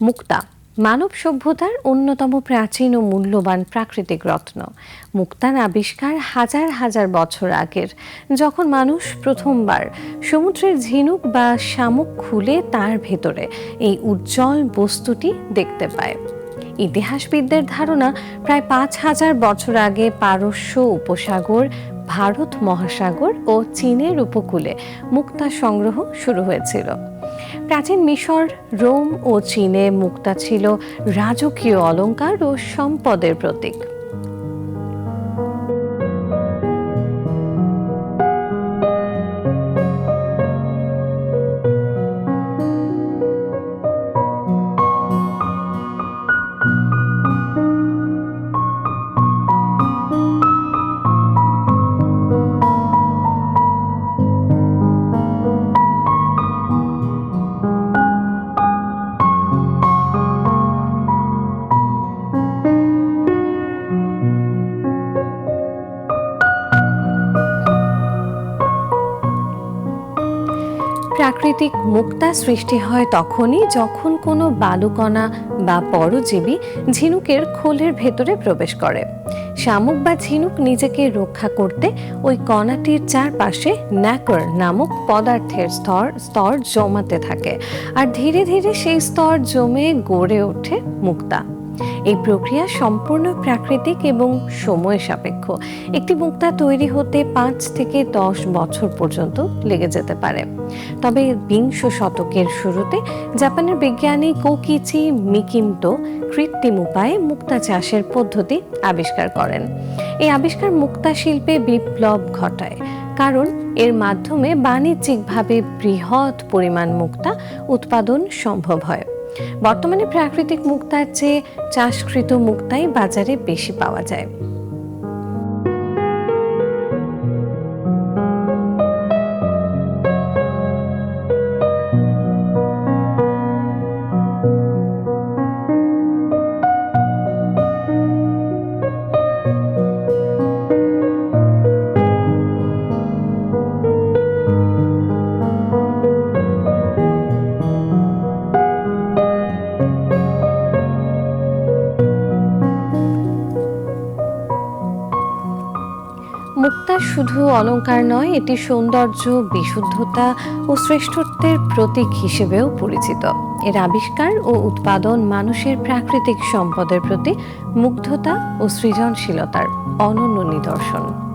মুক্তা, মানব সভ্যতার অন্যতম প্রাচীন ও মূল্যবান প্রাকৃতিক রত্ন। মুক্তার আবিষ্কার হাজার হাজার বছর আগের। যখন মানুষ প্রথমবার সমুদ্রের ঝিনুক বা শামুক খুলে তার ভেতরে এই উজ্জ্বল বস্তুটি দেখতে পায়। ইতিহাসবিদদের ধারণা প্রায় পাঁচ হাজার বছর আগে পারস্য উপসাগর, ভারত মহাসাগর ও চীনের উপকূলে মুক্তা সংগ্রহ শুরু হয়েছিল। প্রাচীন মিশর, রোম ও চীনে মুক্তা ছিল রাজকীয় অলঙ্কার ও সম্পদের প্রতীক। প্রাকৃতিক মুক্তা সৃষ্টি হয় তখনই যখন কোনো বালুকণা বা পরজীবী ঝিনুকের খোলের ভেতরে প্রবেশ করে। শামুক বা ঝিনুক নিজেকে রক্ষা করতে ওই কণাটির চারপাশে ন্যাকর নামক পদার্থের স্তর স্তর জমাতে থাকে। আর ধীরে ধীরে সেই স্তর জমে গড়ে ওঠে মুক্তা। এই প্রক্রিয়া সম্পূর্ণ প্রাকৃতিক এবং সময় সাপেক্ষ। একটি মুক্তা তৈরি হতে পাঁচ থেকে দশ বছর পর্যন্ত লেগে যেতে পারে। তবে বিংশ শতকের শুরুতে জাপানের বিজ্ঞানী কোকিচি মিকিমটো কৃত্রিম উপায়ে মুক্তা চাষের পদ্ধতি আবিষ্কার করেন। এই আবিষ্কার মুক্তা শিল্পে বিপ্লব ঘটায়, কারণ এর মাধ্যমে বাণিজ্যিকভাবে বৃহৎ পরিমাণ মুক্তা উৎপাদন সম্ভব হয়। বর্তমানে প্রাকৃতিক মুক্তার চেয়ে চাষকৃত মুক্তাই বাজারে বেশি পাওয়া যায়। শুধু অলংকার নয়, এটি সৌন্দর্য, বিশুদ্ধতা ও শ্রেষ্ঠত্বের প্রতীক হিসেবেও পরিচিত। এর আবিষ্কার ও উৎপাদন মানুষের প্রাকৃতিক সম্পদের প্রতি মুগ্ধতা ও সৃজনশীলতার অনন্য নিদর্শন।